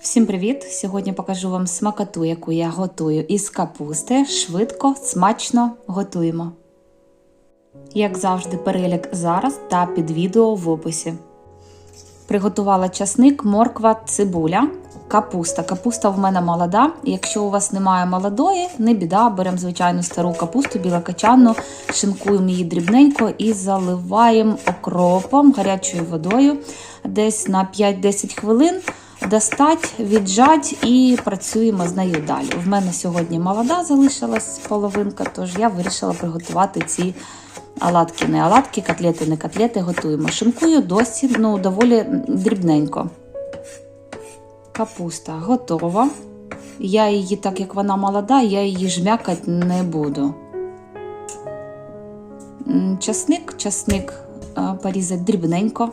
Всім привіт! Сьогодні покажу вам смакоту, яку я готую із капусти. Швидко, смачно готуємо. Як завжди, перелік зараз та під відео в описі. Приготувала часник, морква, цибуля, капуста. Капуста в мене молода. Якщо у вас немає молодої, не біда, беремо звичайну стару капусту, білокачанну, шинкуємо її дрібненько і заливаємо окропом гарячою водою десь на 5-10 хвилин. Достать, віджать і працюємо з нею далі. В мене сьогодні молода залишилась половинка, тож я вирішила приготувати ці оладки, не оладки, котлети, не котлети. Готуємо. Шинкую досі ну, доволі дрібненько. Капуста готова. Я її, так як вона молода, я її жмякати не буду. Часник, часник е, порізати дрібненько.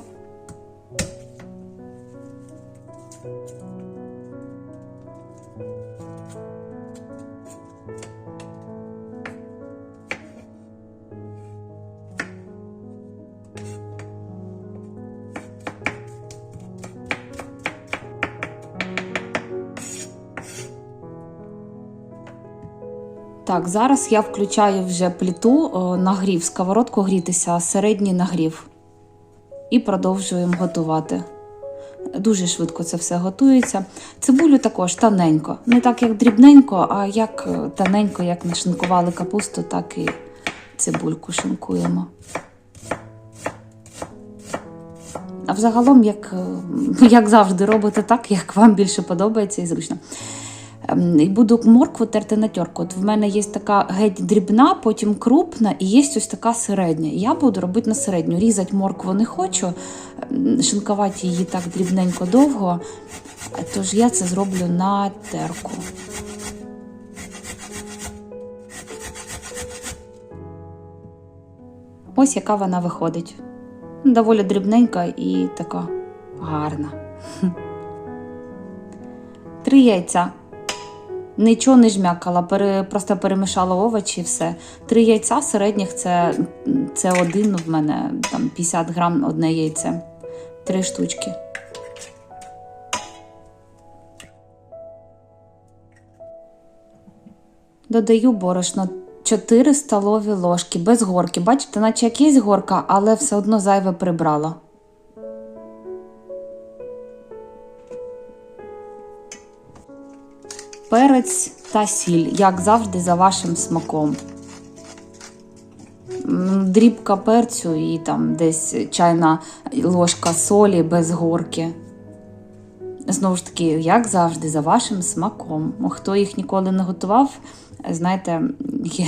Так, зараз я включаю вже плиту, о, нагрів, сковородку грітися, середній нагрів. І продовжуємо готувати. Дуже швидко це все готується. Цибулю також тоненько. Не так, як дрібненько, а як е, тоненько, як нашинкували капусту, так і цибульку шинкуємо. А взагалом, як, е, як завжди, робите так, як вам більше подобається і зручно. Ем, І буду моркву терти на терку. От в мене є така геть дрібна, потім крупна і є ось така середня. Я буду робити на середню. Різати моркву не хочу, ем, шинкувати її так дрібненько довго. Тож я це зроблю на терку. Ось яка вона виходить. Доволі дрібненька і така гарна. Три яйця. Нічого не жмякала, пере, просто перемішала овочі і все. Три яйця середніх це, це один в мене, там 50 грам одне яйце. Три штучки. Додаю борошно 4 столові ложки без горки. Бачите, наче як є горка, але все одно зайве прибрала. Перець та сіль, як завжди, за вашим смаком. Дрібка перцю і там десь чайна ложка солі без горки. Знову ж таки, як завжди, за вашим смаком. Хто їх ніколи не готував, знаєте, є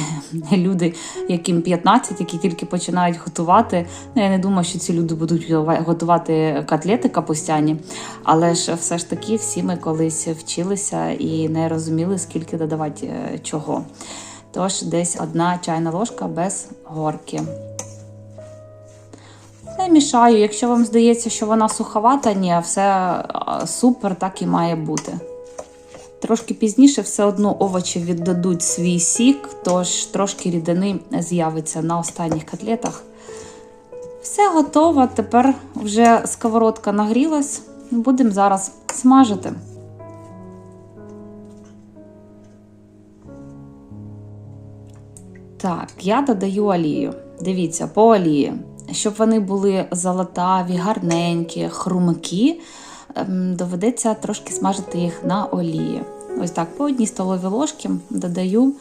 люди, яким 15, які тільки починають готувати. Ну, я не думаю, що ці люди будуть готувати котлети капустяні, але ж все ж таки всі ми колись вчилися і не розуміли, скільки додавати е, чого. Тож десь одна чайна ложка без горки. Все мішаю. Якщо вам здається, що вона суховата, ні, все супер, так і має бути. Трошки пізніше все одно овочі віддадуть свій сік, тож трошки рідини з'явиться на останніх котлетах. Все готово. Тепер вже сковородка нагрілась. Будемо зараз смажити. Так, я додаю олію. Дивіться, по олії. Щоб вони були золотаві, гарненькі, хрумкі, ем, доведеться трошки смажити їх на олії. Ось так, по одній столовій ложці додаю.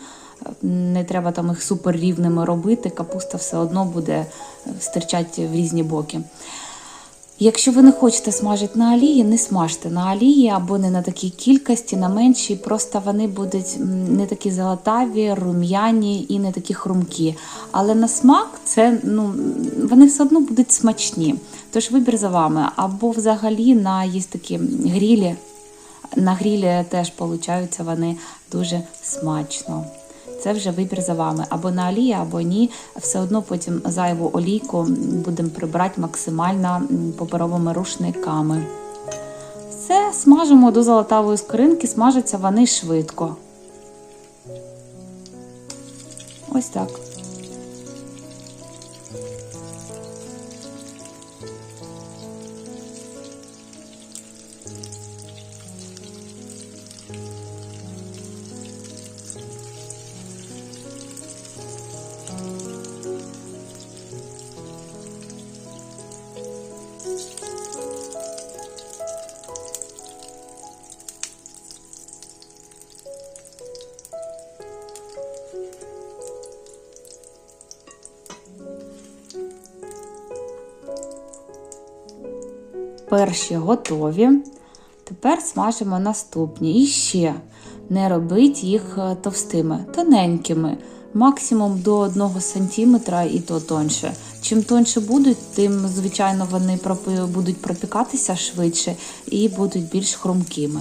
Не треба там їх супер рівними робити, капуста все одно буде стирчати в різні боки. Якщо ви не хочете смажити на олії, не смажте на олії або не на такій кількості, на меншій, просто вони будуть не такі золотаві, рум'яні і не такі хрумкі. Але на смак це ну, вони все одно будуть смачні. Тож вибір за вами. Або взагалі на є такі грілі. На грілі теж получаються вони дуже смачно. Це вже вибір за вами. Або на олії, або ні. Все одно потім зайву олійку будемо прибрати максимально паперовими рушниками. Все, смажимо до золотавої скоринки, смажаться вони швидко. Ось так. Перші готові. Тепер смажимо наступні. І ще не робіть їх е, товстими, тоненькими, максимум до 1 см і то тонше. Чим тонше будуть, тим, звичайно, вони будуть пропікатися швидше і будуть більш хрумкими.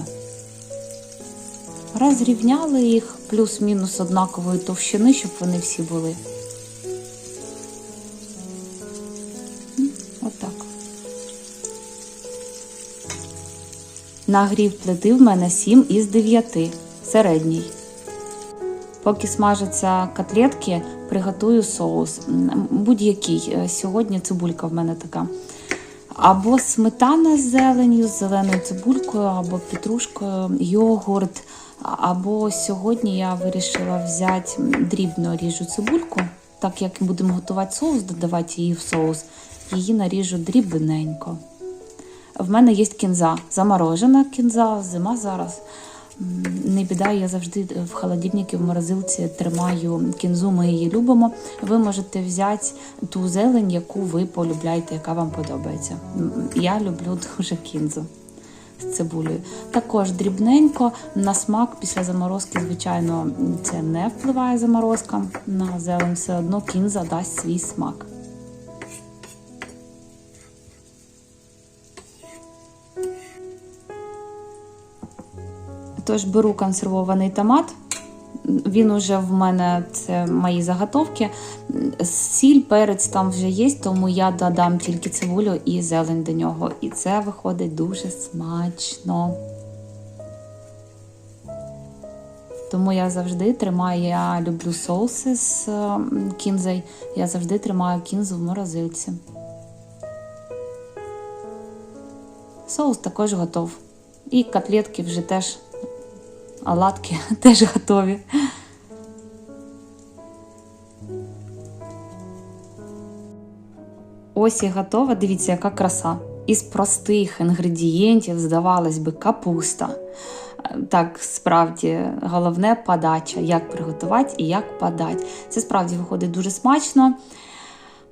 Розрівняли їх плюс-мінус однакової товщини, щоб вони всі були. Нагрів плити в мене 7 із 9, середній. Поки смажаться котлетки, приготую соус. Будь-який. Е, Сьогодні цибулька в мене така. Або сметана з зеленью, з зеленою цибулькою, або петрушкою, йогурт. Або сьогодні я вирішила взяти дрібно ріжу цибульку, так як будемо готувати соус, додавати її в соус, її наріжу дрібненько. В мене є кінза, заморожена кінза, зима зараз. Не біда, я завжди в холодильнику в морозилці тримаю кінзу, ми її любимо. Ви можете взяти ту зелень, яку ви полюбляєте, яка вам подобається. Я люблю дуже кінзу з цибулею. Також дрібненько на смак після заморозки, звичайно, це не впливає заморозка на зелень, все одно кінза дасть свій смак. Тож беру консервований томат. Він уже в мене це мої заготовки. Сіль, перець там вже є, тому я додам тільки цибулю і зелень до нього. І це виходить дуже смачно. Тому я завжди тримаю, я люблю соуси з кінзою, я завжди тримаю кінзу в морозилці. Соус також готов. І котлетки вже теж, оладки теж готові. Ось і готова. Дивіться, яка краса. Із простих інгредієнтів, здавалось би, капуста. Так, справді, головне подача, як приготувати і як подати. Це справді виходить дуже смачно.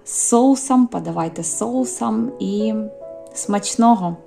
З соусом, подавайте соусом і смачного!